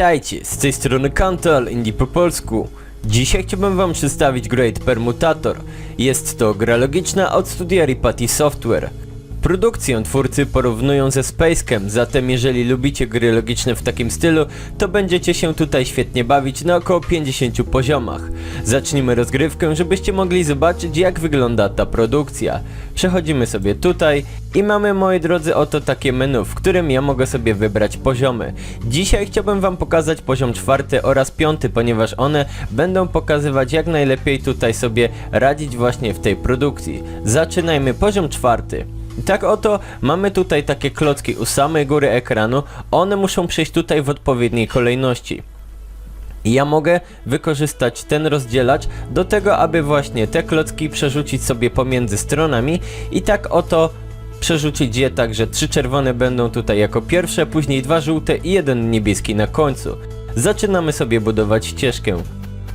Witajcie, z tej strony Kantal Indie po polsku. Dzisiaj chciałbym wam przedstawić Great Permutator. Jest to gra logiczna od studia Ripati Software. Produkcję twórcy porównują ze Spacecam, zatem jeżeli lubicie gry logiczne w takim stylu, to będziecie się tutaj świetnie bawić na około 50 poziomach. Zacznijmy rozgrywkę, żebyście mogli zobaczyć jak wygląda ta produkcja. Przechodzimy sobie tutaj i mamy moi drodzy oto takie menu, w którym ja mogę sobie wybrać poziomy. Dzisiaj chciałbym wam pokazać poziom czwarty oraz piąty, ponieważ one będą pokazywać jak najlepiej tutaj sobie radzić właśnie w tej produkcji. Zaczynajmy poziom czwarty. Tak oto mamy tutaj takie klocki u samej góry ekranu, one muszą przejść tutaj w odpowiedniej kolejności. Ja mogę wykorzystać ten rozdzielacz do tego, aby właśnie te klocki przerzucić sobie pomiędzy stronami i tak oto przerzucić je tak, że trzy czerwone będą tutaj jako pierwsze, później dwa żółte i jeden niebieski na końcu. Zaczynamy sobie budować ścieżkę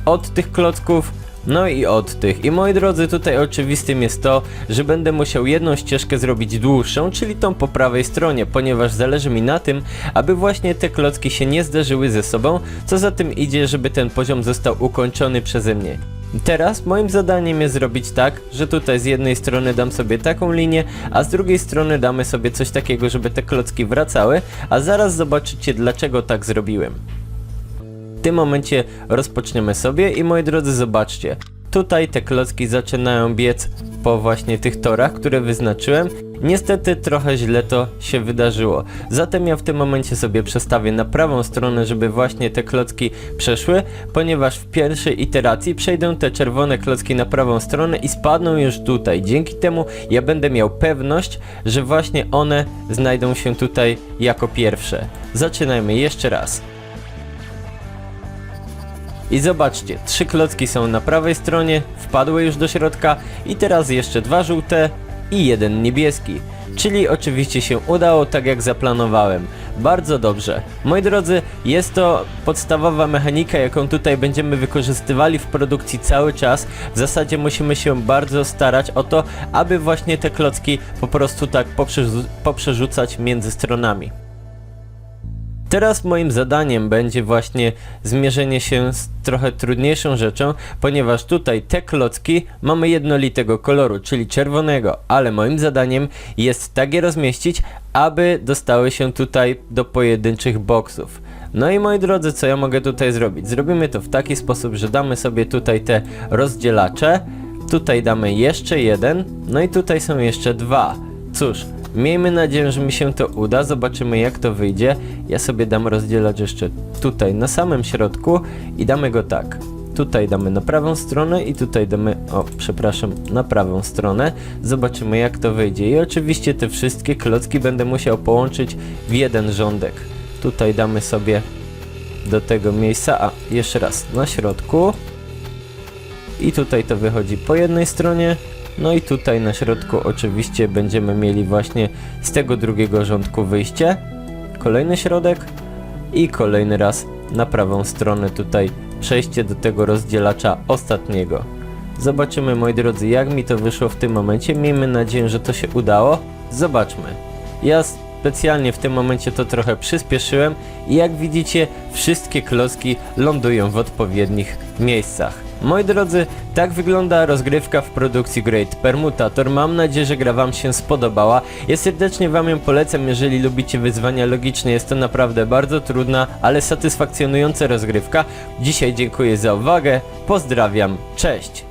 od tych klocków, no i od tych. I moi drodzy, tutaj oczywistym jest to, że będę musiał jedną ścieżkę zrobić dłuższą, czyli tą po prawej stronie, ponieważ zależy mi na tym, aby właśnie te klocki się nie zderzyły ze sobą, co za tym idzie, żeby ten poziom został ukończony przeze mnie. Teraz moim zadaniem jest zrobić tak, że tutaj z jednej strony dam sobie taką linię, a z drugiej strony damy sobie coś takiego, żeby te klocki wracały, a zaraz zobaczycie dlaczego tak zrobiłem. Tym momencie rozpoczniemy sobie i moi drodzy zobaczcie. Tutaj te klocki zaczynają biec po właśnie tych torach, które wyznaczyłem. Niestety trochę źle to się wydarzyło. Zatem ja w tym momencie sobie przestawię na prawą stronę, żeby właśnie te klocki przeszły, ponieważ w pierwszej iteracji przejdą te czerwone klocki na prawą stronę i spadną już tutaj. Dzięki temu ja będę miał pewność, że właśnie one znajdą się tutaj jako pierwsze. Zaczynajmy jeszcze raz. I zobaczcie, trzy klocki są na prawej stronie, wpadły już do środka i teraz jeszcze dwa żółte i jeden niebieski. Czyli oczywiście się udało tak jak zaplanowałem. Bardzo dobrze. Moi drodzy, jest to podstawowa mechanika, jaką tutaj będziemy wykorzystywali w produkcji cały czas. W zasadzie musimy się bardzo starać o to, aby właśnie te klocki po prostu tak poprzerzu- poprzerzucać między stronami. Teraz moim zadaniem będzie właśnie zmierzenie się z trochę trudniejszą rzeczą, ponieważ tutaj te klocki mamy jednolitego koloru, czyli czerwonego, ale moim zadaniem jest tak je rozmieścić, aby dostały się tutaj do pojedynczych boksów. No i moi drodzy, co ja mogę tutaj zrobić? Zrobimy to w taki sposób, że damy sobie tutaj te rozdzielacze, tutaj damy jeszcze jeden, no i tutaj są jeszcze dwa. Cóż, miejmy nadzieję, że mi się to uda, zobaczymy jak to wyjdzie. Ja sobie dam rozdzielać jeszcze tutaj na samym środku i damy go tak. Tutaj damy na prawą stronę i tutaj damy, o przepraszam, na prawą stronę. Zobaczymy jak to wyjdzie. I oczywiście te wszystkie klocki będę musiał połączyć w jeden rządek. Tutaj damy sobie do tego miejsca, a jeszcze raz na środku. I tutaj to wychodzi po jednej stronie, no i tutaj na środku oczywiście będziemy mieli właśnie z tego drugiego rządku wyjście. Kolejny środek i kolejny raz na prawą stronę tutaj przejście do tego rozdzielacza ostatniego. Zobaczymy moi drodzy jak mi to wyszło w tym momencie. Miejmy nadzieję, że to się udało. Zobaczmy. Ja specjalnie w tym momencie to trochę przyspieszyłem i jak widzicie wszystkie klocki lądują w odpowiednich miejscach. Moi drodzy, tak wygląda rozgrywka w produkcji Great Permutator. Mam nadzieję, że gra Wam się spodobała. Ja serdecznie Wam ją polecam, jeżeli lubicie wyzwania logiczne. Jest to naprawdę bardzo trudna, ale satysfakcjonująca rozgrywka. Dzisiaj dziękuję za uwagę. Pozdrawiam. Cześć.